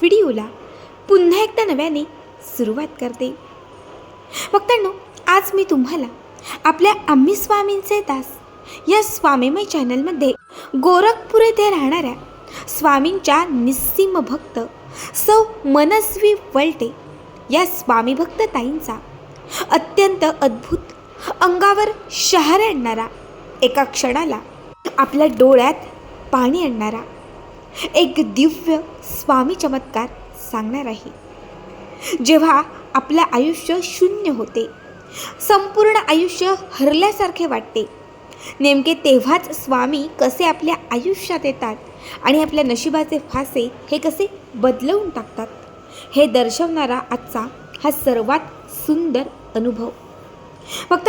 व्हिडिओला पुन्हा एकदा नव्याने सुरुवात करते. भक्तांनो आज मी तुम्हाला आपल्या आम्ही स्वामींचे दास या स्वामीमय चॅनलमध्ये गोरखपूर येथे राहणाऱ्या स्वामींच्या निस्सीम भक्त सौ मनस्वी वलटे या स्वामी भक्त ताईंचा अत्यंत अद्भुत अंगावर शहर आणणारा एका क्षणाला आपल्या डोळ्यात पाणी आणणारा एक दिव्य स्वामी चमत्कार सांगणार आहे. जेव्हा आपलं आयुष्य शून्य होते संपूर्ण आयुष्य हरल्यासारखे वाटते. नेमके तेव्हाच स्वामी कसे आपल्या आयुष्यात येतात आणि आपल्या नशिबाचे फासे हे कसे बदलवून टाकतात हे दर्शवणारा आजचा हा सर्वात सुंदर अनुभव. फक्त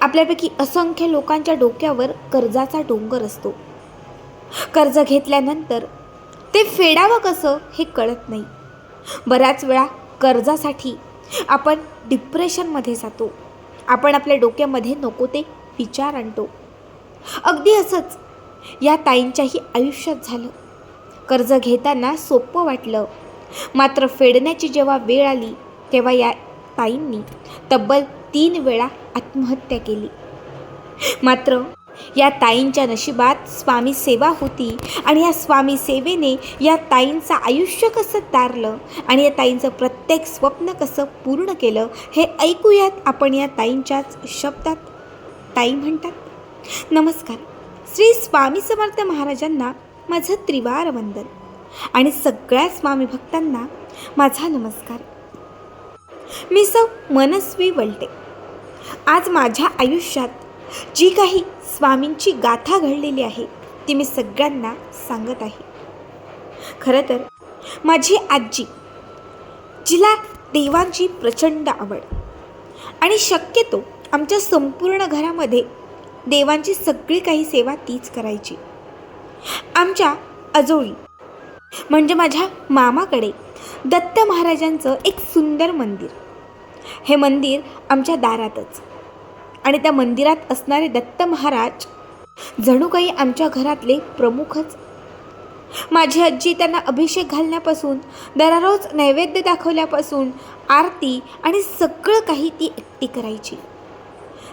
आपल्यापैकी असंख्य लोकांच्या डोक्यावर कर्जाचा डोंगर असतो. कर्ज घेतल्यानंतर ते फेडावं कसं हे कळत नाही. बऱ्याच वेळा कर्जासाठी आपण डिप्रेशनमध्ये जातो. आपण आपल्या डोक्यामध्ये नको ते विचार आणतो. अगदी असंच या ताईंच्याही आयुष्यात झालं. कर्ज घेताना सोपं वाटलं. मात्र फेडण्याची जेव्हा वेळ आली तेव्हा या ताईंनी तब्बल तीन वेळा आत्महत्या केली. मात्र या ताईंच्या नशिबात स्वामी सेवा होती आणि या स्वामी सेवेने या ताईंचं आयुष्य कसं तारलं आणि या ताईंचं प्रत्येक स्वप्न कसं पूर्ण केलं हे ऐकूयात आपण या ताईंच्याच शब्दात. ताई म्हणतात नमस्कार. श्री स्वामी समर्थ महाराजांना माझं त्रिवार वंदन आणि सगळ्या स्वामी भक्तांना माझा नमस्कार. मी सौ मनस्वी वलटे. आज माझ्या आयुष्यात जी काही स्वामींची गाथा घडलेली आहे ती मी सगळ्यांना सांगत आहे. खरं तर माझी आजी जिला देवांची प्रचंड आवड आणि शक्यतो आमच्या संपूर्ण घरामध्ये देवांची सगळी काही सेवा तीच करायची. आमच्या आजोळी म्हणजे माझ्या मामाकडे दत्त महाराजांचं एक सुंदर मंदिर. हे मंदिर आमच्या दारातच. आणि त्या मंदिरात असणारे दत्त महाराज जणू काही आमच्या घरातले प्रमुखच. माझी आजी त्यांना अभिषेक घालण्यापासून दररोज नैवेद्य दाखवल्यापासून आरती आणि सगळं काही ती एकटी करायची.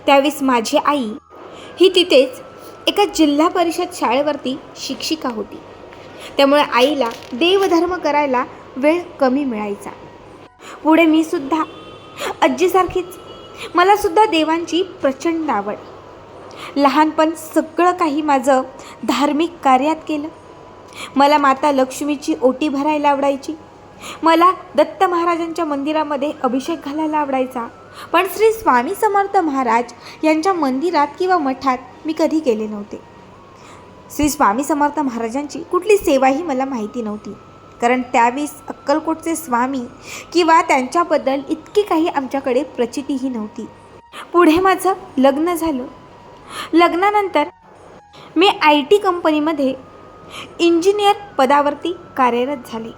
त्यावेळेस माझी आई ही तिथेच एका जिल्हा परिषद शाळेवरती शिक्षिका होती. त्यामुळे आईला देवधर्म करायला वेळ कमी मिळायचा. पुढे मी सुद्धा आजीसारखीच मला सुद्धा देवांची प्रचंड आवड. लहानपण सगळं काही माझं धार्मिक कार्यात केलं मला माता लक्ष्मीची ओटी भरायला आवडायची. मला दत्त महाराजांच्या मंदिरामध्ये अभिषेक घालायला आवडायचा. पण श्री स्वामी समर्थ महाराज यांच्या मंदिरात किंवा मठात मी कधी गेले नव्हते. श्री स्वामी समर्थ महाराजांची कुठली सेवाही मला माहिती नव्हती. कारण त्यावेळेस अक्कलकोटचे स्वामी किंवा त्यांच्याबद्दल इतकी काही आमच्याकडे प्रचितीही नव्हती. पुढे माझं लग्न झालं. लग्नानंतर मी आय टी कंपनीमध्ये इंजिनियर पदावरती कार्यरत झाले.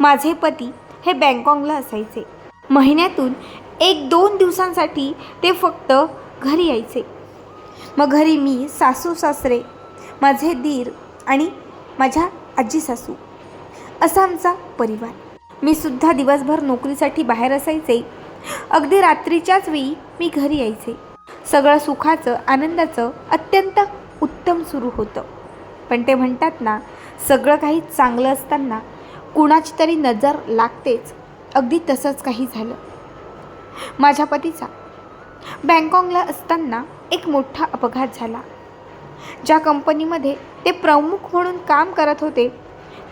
माझे पती हे बँकॉकला असायचे. महिन्यातून एक दोन दिवसांसाठी ते फक्त घरी यायचे. मग घरी मी सासू सासरे माझे दीर आणि माझ्या आजी सासू. असा आमचा परिवार. मी सुद्धा दिवसभर नोकरीसाठी बाहेर असायचे. अगदी रात्रीच्याच वेळी मी घरी यायचे. सगळं सुखाचं आनंदाचं अत्यंत उत्तम सुरू होतं. पण ते म्हणतात ना सगळं काही चांगलं असताना कुणाची तरी नजर लागतेच. अगदी तसंच काही झालं. माझ्या पतीचा. बँकॉकला असताना एक मोठा अपघात झाला. ज्या कंपनीमध्ये ते प्रमुख म्हणून काम करत होते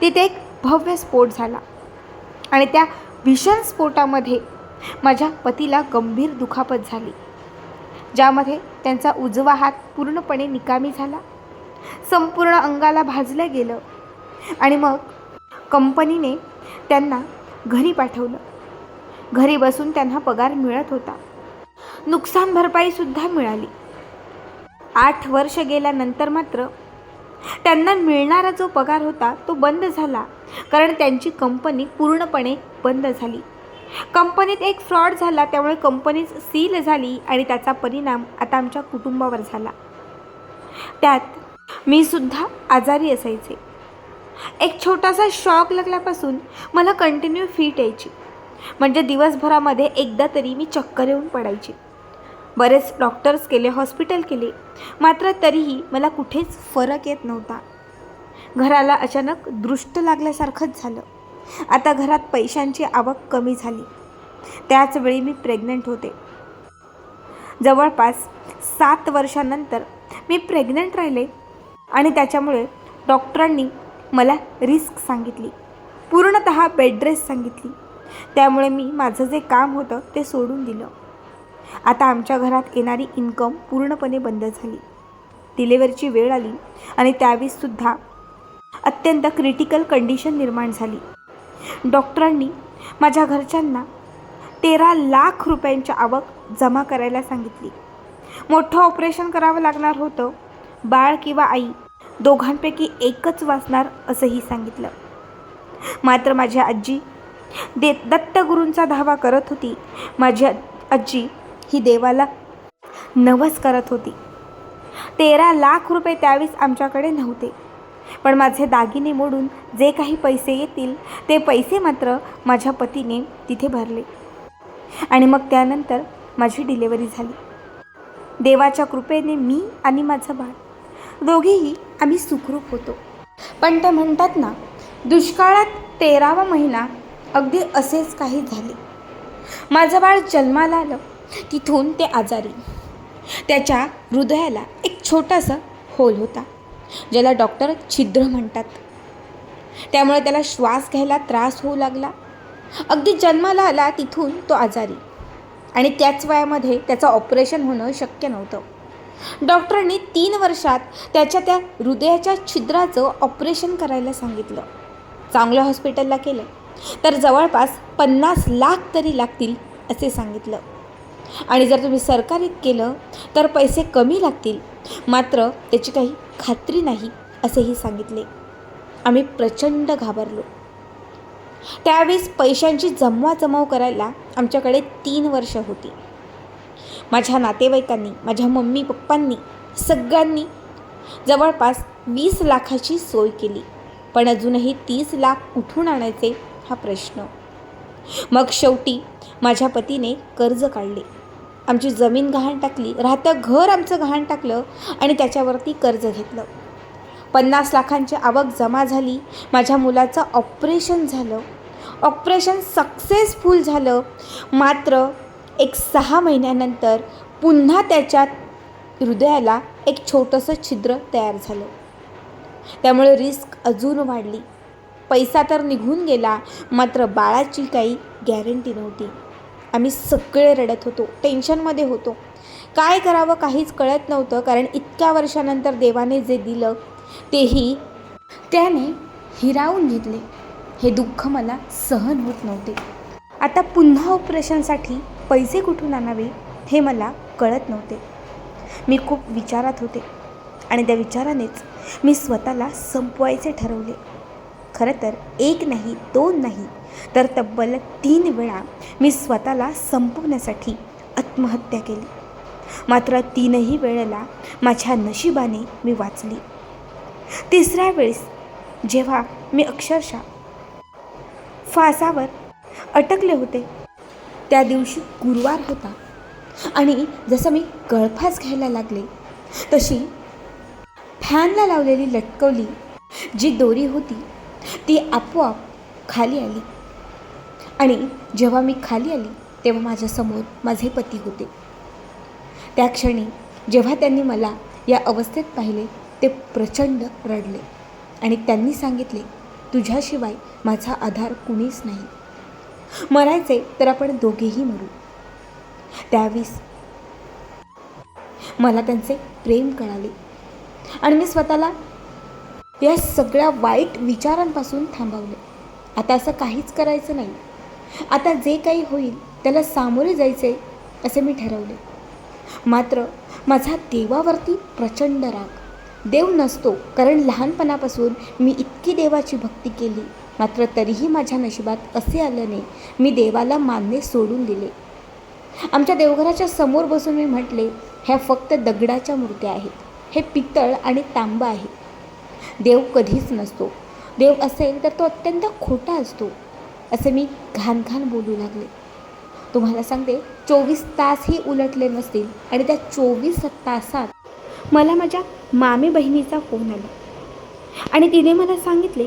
तिथे एक भव्य स्फोट झाला. आणि त्या भीषण स्फोटामध्ये माझ्या पतीला गंभीर दुखापत झाली. ज्यामध्ये त्यांचा उजवा हात पूर्णपणे निकामी झाला. संपूर्ण अंगाला भाजलं गेलं. आणि मग कंपनीने त्यांना घरी पाठवलं. घरी बसून त्यांना पगार मिळत होता. नुकसान भरपाईसुद्धा मिळाली. आठ वर्ष गेल्यानंतर मात्र त्यांना मिळणारा जो पगार होता तो बंद झाला. कारण त्यांची कंपनी पूर्णपणे बंद झाली. कंपनीत एक फ्रॉड झाला त्यामुळे कंपनीच सील झाली आणि त्याचा परिणाम आता आमच्या कुटुंबावर झाला. त्यात मी सुद्धा आजारी असायचे. एक छोटासा शॉक लागल्यापासून मला कंटिन्यू फिट यायची. म्हणजे दिवसभरामध्ये एकदा तरी मी चक्कर येऊन पडायची. बरेच डॉक्टर्स केले हॉस्पिटल केले मात्र तरीही मला कुठेच फरक येत नव्हता. घराला अचानक दृष्ट लागल्यासारखंच झालं. आता घरात पैशांची आवक कमी झाली. त्याच वेळी मी प्रेग्नंट होते. जवळपास सात वर्षानंतर मी प्रेग्नंट राहिले आणि त्याच्यामुळे डॉक्टरांनी मला रिस्क सांगितली. पूर्णत बेडरेस सांगितली. त्यामुळे मी माझं जे काम होतं ते सोडून दिलं. आता आमच्या घरात येणारी इन्कम पूर्णपणे बंद झाली. डिलेवरीची वेळ आली आणि त्यावेळीसुद्धा अत्यंत क्रिटिकल कंडिशन निर्माण झाली. डॉक्टरांनी माझ्या घरच्यांना तेरा लाख रुपयांची आवक जमा करायला सांगितली. मोठं ऑपरेशन करावं लागणार होतं बाळ किंवा आई दोघांपैकी एकच वाचणार असंही सांगितलं. मात्र माझी आजी दे दत्तगुरूंचा धावा करत होती. माझी आजी ही देवाला नवस करत होती. तेरा लाख रुपये त्यावेळेस आमच्याकडे नव्हते. पण माझे दागिने मोडून जे काही पैसे येतील ते पैसे मात्र माझ्या पतीने तिथे भरले. आणि मग त्यानंतर माझी डिलेवरी झाली. देवाच्या कृपेने मी आणि माझं बाळ दोघेही आम्ही सुखरूप होतो. पण ते म्हणतात ना दुष्काळात तेरावा महिना अगदी असेच काही झाले. माझं बाळ जन्माला आलं तिथून ते आजारी. त्याच्या हृदयाला एक छोटासा होल होता. ज्याला डॉक्टर छिद्र म्हणतात. त्यामुळे त्याला श्वास घ्यायला त्रास होऊ लागला. अगदी जन्माला आला तिथून तो आजारी. आणि त्याच वयामध्ये त्याचं ऑपरेशन होणं शक्य नव्हतं. डॉक्टरांनी तीन वर्षात त्याच्या त्या हृदयाच्या छिद्राचं ऑपरेशन करायला सांगितलं. चांगलं हॉस्पिटलला केलं. तर जवळपास पन्नास लाख तरी लागतील असे सांगितलं. आणि जर तुम्ही सरकारीत केलं तर पैसे कमी लागतील. मात्र त्याची काही खात्री नाही असेही सांगितले. आम्ही प्रचंड घाबरलो. त्यावेळेस पैशांची जमवाजमव करायला आमच्याकडे तीन वर्ष होती. माझ्या नातेवाईकांनी माझ्या मम्मी पप्पांनी सगळ्यांनी जवळपास वीस लाखाची सोय केली पण अजूनही तीस लाख कुठून आणायचे हा प्रश्न. मग शेवटी माझ्या पतीने कर्ज काढले. आमची जमीन गहाण टाकली राहतं घर आमचं गहाण टाकलं आणि त्याच्यावरती कर्ज घेतलं. पन्नास लाखांची आवक जमा झाली माझ्या मुलाचं ऑपरेशन झालं. ऑपरेशन सक्सेसफुल झालं. मात्र एक सहा महिन्यानंतर पुन्हा त्याच्या हृदयाला एक छोटंसं छिद्र तयार झालं. त्यामुळे रिस्क अजून वाढली. पैसा तर निघून गेला मात्र बाळाची काही गॅरंटी नव्हती. आम्ही सगळे रडत होतो टेन्शनमध्ये होतो. काय करावं काहीच कळत नव्हतं कारण इतक्या वर्षानंतर देवाने जे दिलं तेही त्याने हिरावून घेतले. हे दुःख मला सहन होत नव्हते. आता पुन्हा ऑपरेशनसाठी पैसे कुठून आणावे हे मला कळत नव्हते. मी खूप विचारात होते आणि त्या विचारानेच मी स्वतःला संपवायचे ठरवले. खरं तर एक नाही दोन नाही तर तब्बल तीन वेळा मी स्वतःला संपवण्यासाठी आत्महत्या केली. मात्र तीनही वेळेला माझ्या नशिबाने मी वाचली. तिसऱ्या वेळेस जेव्हा मी अक्षरशः फासावर अटकले होते त्या दिवशी गुरुवार होता आणि जसं मी गळफास घ्यायला लागले तशी फॅनला लावलेली लटकवली जी दोरी होती ती आपोआप खाली आली. आणि जेव्हा मी खाली आली तेव्हा माझ्यासमोर माझे पती होते. त्या क्षणी जेव्हा त्यांनी मला या अवस्थेत पाहिले ते प्रचंड रडले आणि त्यांनी सांगितले तुझ्याशिवाय माझा आधार कुणीच नाही. मरायचे तर आपण दोघेही मरू. त्यावेळेस मला त्यांचे प्रेम कळाले आणि मी स्वतःला या सगळ्या वाईट विचारांपासून थांबवले. आता असं काहीच करायचं नाही. आता जे काही होईल त्याला सामोरे जायचे असे मी ठरवले. मात्र माझा देवावरती प्रचंड राग. देव नसतो कारण लहानपणापासून मी इतकी देवाची भक्ती केली. मात्र तरीही माझ्या नशिबात असे आल्याने मी देवाला मानणे सोडून दिले. आमच्या देवघराच्या समोर बसून मी म्हटले ह्या फक्त दगडाच्या मूर्त्या आहेत. हे पितळ आणि तांबा आहे. देव कधीच नसतो. देव असेल तर तो अत्यंत खोटा असतो. असे मी घाण घाण बोलू लागले. तुम्हाला सांगते चोवीस तासही उलटले नसतील आणि त्या चोवीस तासात मला माझ्या मामी बहिणीचा फोन आला. आणि तिने मला सांगितले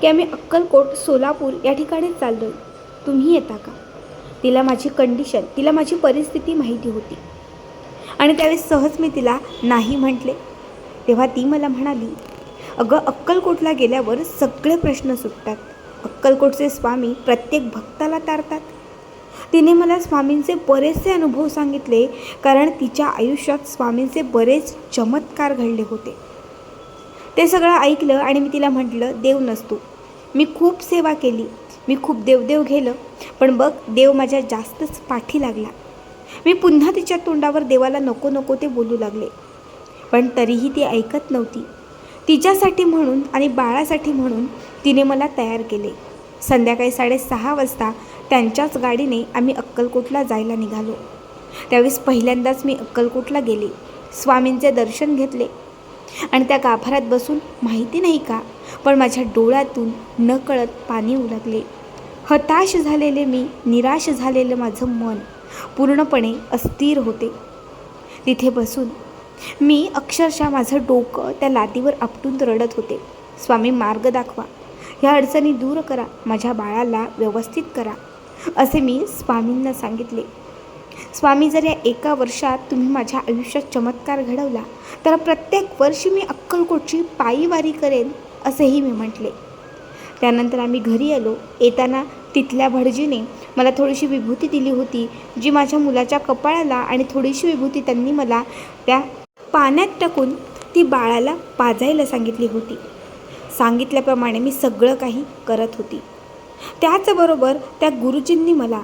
की आम्ही अक्कलकोट सोलापूर या ठिकाणी चाललो तुम्ही येता का? तिला माझी कंडिशन तिला माझी परिस्थिती माहिती होती. आणि त्यावेळेस सहज मी तिला नाही म्हटले. तेव्हा ती मला म्हणाली अगं अक्कलकोटला गेल्यावर सगळे प्रश्न सुटतात. अक्कलकोटचे स्वामी प्रत्येक भक्ताला तारतात. तिने मला स्वामींचे बरेचसे अनुभव सांगितले कारण तिच्या आयुष्यात स्वामींचे बरेच चमत्कार घडले होते. ते सगळं ऐकलं आणि मी तिला म्हटलं देव नसतो. मी खूप सेवा केली. मी खूप देवदेव गेलं पण बघ देव माझ्या जास्तच पाठी लागला. मी पुन्हा तिच्या तोंडावर देवाला नको नको ते बोलू लागले. पण तरीही ती ऐकत नव्हती. तिच्यासाठी म्हणून आणि बाळासाठी म्हणून तिने मला तयार केले. संध्याकाळी साडेसहा वाजता त्यांच्याच गाडीने आम्ही अक्कलकोटला जायला निघालो. त्यावेळेस पहिल्यांदाच मी अक्कलकोटला गेले. स्वामींचे दर्शन घेतले. आणि त्या गाभाऱ्यात बसून माहिती नाही का पण माझ्या डोळ्यातून नकळत पाणी उलगले. हताश झालेले मी निराश झालेलं माझं मन पूर्णपणे अस्थिर होते. तिथे बसून मी अक्षरशः माझं डोकं त्या लादीवर आपटून रडत होते. स्वामी मार्ग दाखवा. ह्या अडचणी दूर करा माझ्या बाळाला व्यवस्थित करा असे मी स्वामींना सांगितले. स्वामी जर या एका वर्षात तुम्ही माझ्या आयुष्यात चमत्कार घडवला तर प्रत्येक वर्षी मी अक्कलकोटची पायीवारी करेन असेही मी म्हटले. त्यानंतर आम्ही घरी आलो. येताना तिथल्या भटजीने मला थोडीशी विभूती दिली होती जी माझ्या मुलाच्या कपाळाला आणि थोडीशी विभूती त्यांनी मला त्या पाण्यात टाकून ती बाळाला पाजायला सांगितली होती. सांगितल्याप्रमाणे मी सगळं काही करत होती. त्याचबरोबर त्या गुरुजींनी मला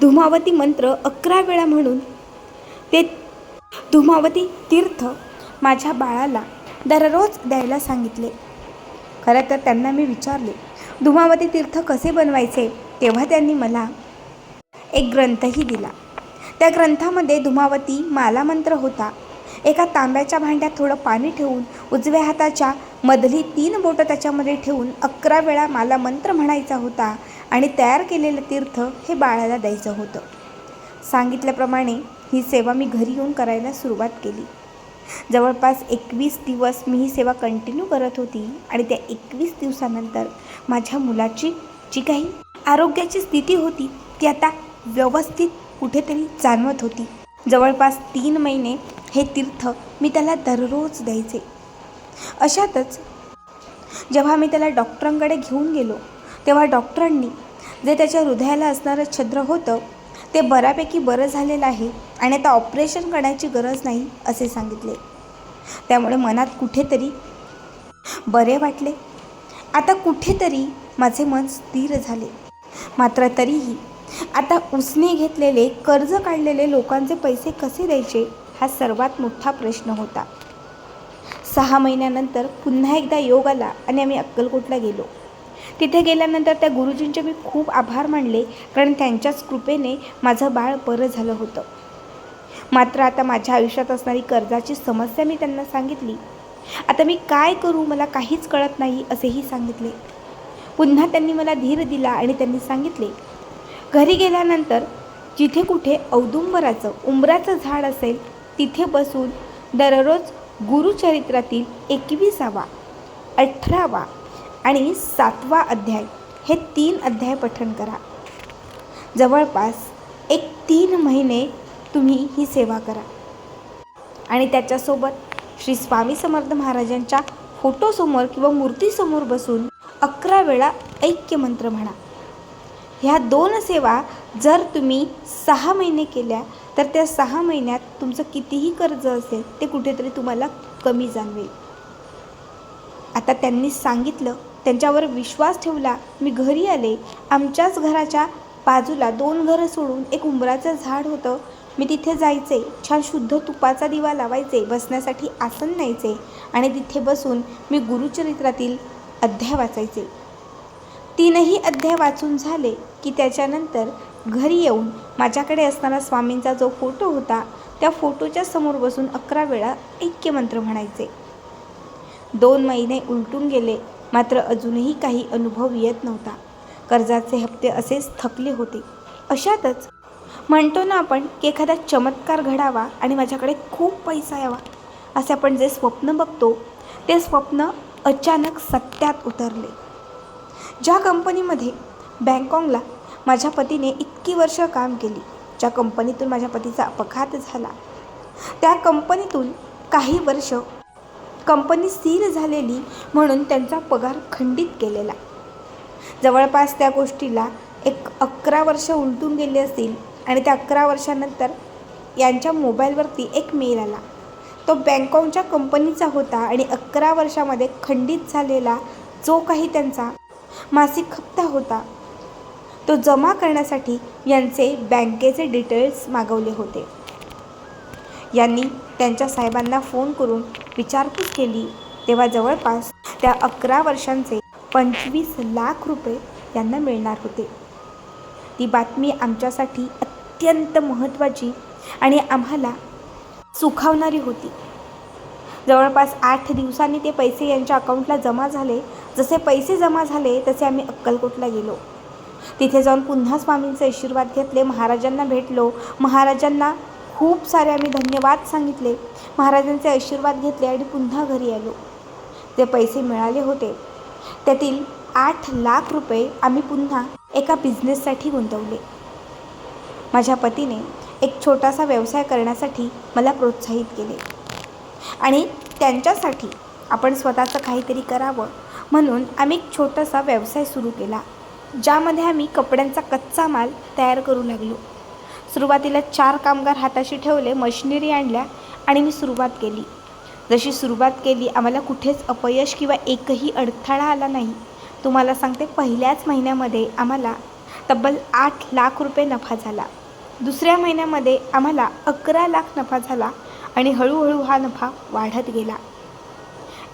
धुमावती मंत्र अकरा वेळा म्हणून ते धुमावती तीर्थ माझ्या बाळाला दररोज द्यायला सांगितले. खरं तर त्यांना मी विचारले धुमावती तीर्थ कसे बनवायचे? तेव्हा त्यांनी मला एक ग्रंथही दिला. त्या ग्रंथामध्ये धुमावती माला मंत्र होता. एका तांब्याच्या भांड्यात थोडं पाणी ठेवून उजव्या हाताच्या मधली तीन बोटं त्याच्यामध्ये ठेवून अकरा वेळा मला मंत्र म्हणायचा होता आणि तयार केलेलं तीर्थ हे बाळाला द्यायचं होतं. सांगितल्याप्रमाणे ही सेवा मी घरी येऊन करायला सुरुवात केली. जवळपास एकवीस दिवस मी ही सेवा कंटिन्यू करत होती आणि त्या एकवीस दिवसानंतर माझ्या मुलाची जी काही आरोग्याची स्थिती होती ती आता व्यवस्थित कुठेतरी जाणवत होती. जवळपास तीन महिने हे तीर्थ मी त्याला दररोज द्यायचे. अशातच जेव्हा मी त्याला डॉक्टरांकडे घेऊन गेलो तेव्हा डॉक्टरांनी जे त्याच्या हृदयाला असणारं छद्र होतं ते बऱ्यापैकी बरं झालेलं आहे आणि आता ऑपरेशन करण्याची गरज नाही असे सांगितले. त्यामुळे मनात कुठेतरी बरे वाटले. आता कुठेतरी माझे मन स्थिर झाले. मात्र तरीही आता उसने घेतलेले कर्ज काढलेले लोकांचे पैसे कसे द्यायचे? हा सर्वात मोठा प्रश्न होता. सहा महिन्यानंतर पुन्हा एकदा योग आला आणि आम्ही अक्कलकोटला गेलो. तिथे गेल्यानंतर त्या गुरुजींचे मी खूप आभार मानले कारण त्यांच्याच कृपेने माझं बाळ बरं झालं होतं. मात्र आता माझ्या आयुष्यात असणारी कर्जाची समस्या मी त्यांना सांगितली. आता मी काय करू मला काहीच कळत नाही असेही सांगितले. पुन्हा त्यांनी मला धीर दिला आणि त्यांनी सांगितले घरी गेल्यानंतर जिथे कुठे औदुंबराचं उंबराचं झाड असेल तिथे बसून दररोज गुरुचरित्रातील एकविसावा अठरावा आणि सातवा अध्याय हे तीन अध्याय पठण करा. जवळपास एक तीन महिने तुम्ही ही सेवा करा. आणि त्याच्यासोबत श्री स्वामी समर्थ महाराजांच्या फोटोसमोर किंवा मूर्तीसमोर बसून अकरा वेळा ऐक्य मंत्र म्हणा. ह्या दोन सेवा जर तुम्ही सहा महिने केल्या तर त्या सहा महिन्यात तुमचं कितीही कर्ज असेल ते कुठेतरी तुम्हाला कमी जाणवेल. आता त्यांनी सांगितलं त्यांच्यावर विश्वास ठेवला मी घरी आले आमच्याच घराच्या बाजूला दोन घरं सोडून एक उंबराचं झाड होतं. मी तिथे जायचे छान शुद्ध तुपाचा दिवा लावायचे बसण्यासाठी आसन न्यायचे आणि तिथे बसून मी गुरुचरित्रातील अध्याय वाचायचे. तीनही अध्याय वाचून झाले की त्याच्यानंतर घरी येऊन माझ्याकडे असणारा स्वामींचा जो फोटो होता त्या फोटोच्या समोर बसून अकरा वेळा ऐक्यमंत्र म्हणायचे. दोन महिने उलटून गेले मात्र अजूनही काही अनुभव येत नव्हता. कर्जाचे हप्ते असेच थकले होते. अशातच म्हणतो ना आपण की एखादा चमत्कार घडावा आणि माझ्याकडे खूप पैसा यावा असे आपण जे स्वप्न बघतो ते स्वप्न अचानक सत्यात उतरले. ज्या कंपनीमध्ये बँकाँगला माझ्या पतीने इतकी वर्ष काम केली ज्या कंपनीतून माझ्या पतीचा अपघात झाला त्या कंपनीतून काही वर्ष कंपनी स्थिर झालेली म्हणून त्यांचा पगार खंडित केलेला. जवळपास त्या गोष्टीला एक अकरा वर्ष उलटून गेली असतील आणि त्या अकरा वर्षानंतर यांच्या मोबाईलवरती एक मेल आला. तो बँकॉकच्या कंपनीचा होता आणि अकरा वर्षामध्ये खंडित झालेला जो काही त्यांचा मासिक हप्ता होता. तो जमा करण्यासाठी यांचे बँकेचे डिटेल्स मागवले होते. यांनी त्यांच्या साहेबांना फोन करून विचारपूस केली. तेव्हा जवळपास त्या अकरा वर्षांचे पंचवीस लाख रुपये यांना मिळणार होते. ती बातमी आमच्यासाठी अत्यंत महत्त्वाची आणि आम्हाला सुखावणारी होती. जवळपास आठ दिवसांनी ते पैसे यांच्या अकाउंटला जमा झाले जसे पैसे जमा झाले तसे आम्ही अक्कलकोटला गेलो. तिथे जाऊन पुन्हा स्वामींचे आशीर्वाद घेतले महाराजांना भेटलो. महाराजांना खूप सारे आम्ही धन्यवाद सांगितले. महाराजांचे आशीर्वाद घेतले आणि पुन्हा घरी आलो. जे पैसे मिळाले होते. त्यातील आठ लाख रुपये आम्ही पुन्हा एका बिझनेससाठी गुंतवले. माझ्या पतीने एक छोटासा व्यवसाय करण्यासाठी मला प्रोत्साहित केले. आणि त्यांच्यासाठी आपण स्वतःचं काहीतरी करावं. म्हणून आम्ही एक छोटासा व्यवसाय सुरू केला ज्यामध्ये आम्ही कपड्यांचा कच्चा माल तयार करू लागलो. सुरुवातीला चार कामगार हाताशी ठेवले मशिनरी आणल्या आणि मी सुरुवात केली. जशी सुरुवात केली आम्हाला कुठेच अपयश किंवा एकही अडथळा आला नाही. तुम्हाला सांगते पहिल्याच महिन्यामध्ये आम्हाला तब्बल आठ लाख रुपये नफा झाला. दुसऱ्या महिन्यामध्ये आम्हाला अकरा लाख नफा झाला आणि हळूहळू हा नफा वाढत गेला.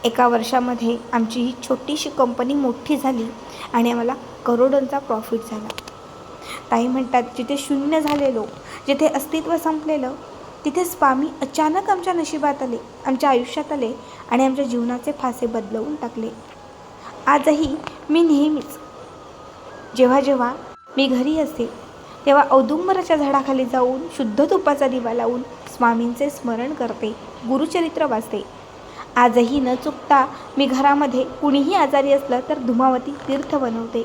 एका वर्षामध्ये आमची ही छोटीशी कंपनी मोठी झाली आणि आम्हाला करोडोंचा प्रॉफिट झाला. ताई म्हणतात जिथे शून्य झालेलो जिथे अस्तित्व संपलेलं तिथे स्वामी अचानक आमच्या नशिबात आले आमच्या आयुष्यात आले आणि आमच्या जीवनाचे फासे बदलवून टाकले. आजही मी नेहमीच जेव्हा जेव्हा मी घरी असते तेव्हा औदुंबराच्या झाडाखाली जाऊन शुद्ध तुपाचा दिवा लावून स्वामींचे स्मरण करते गुरुचरित्र वाचते. आजही न चुकता मी घरामध्ये कुणीही आजारी असलं तर धुमावती तीर्थ बनवते.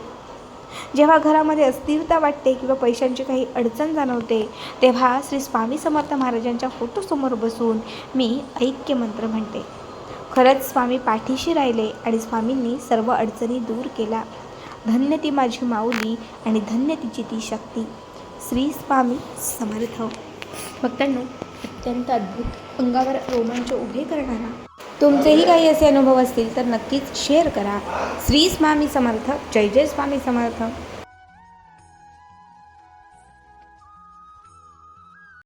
जेव्हा घरामध्ये अस्थिरता वाटते किंवा पैशांची काही अडचण जाणवते तेव्हा श्री स्वामी समर्थ महाराजांच्या फोटोसमोर बसून मी ऐक्य मंत्र म्हणते. खरंच स्वामी पाठीशी राहिले आणि स्वामींनी सर्व अडचणी दूर केला धन्य ती माझी माऊली आणि धन्य तिची ती शक्ती. श्री स्वामी समर्थ. भक्तांनो अत्यंत अद्भुत अंगावर रोमांच उभे करणारा तुमचेही काही असे अनुभव असतील तर नक्कीच शेअर करा. श्री स्वामी समर्थ जय जय स्वामी समर्थ.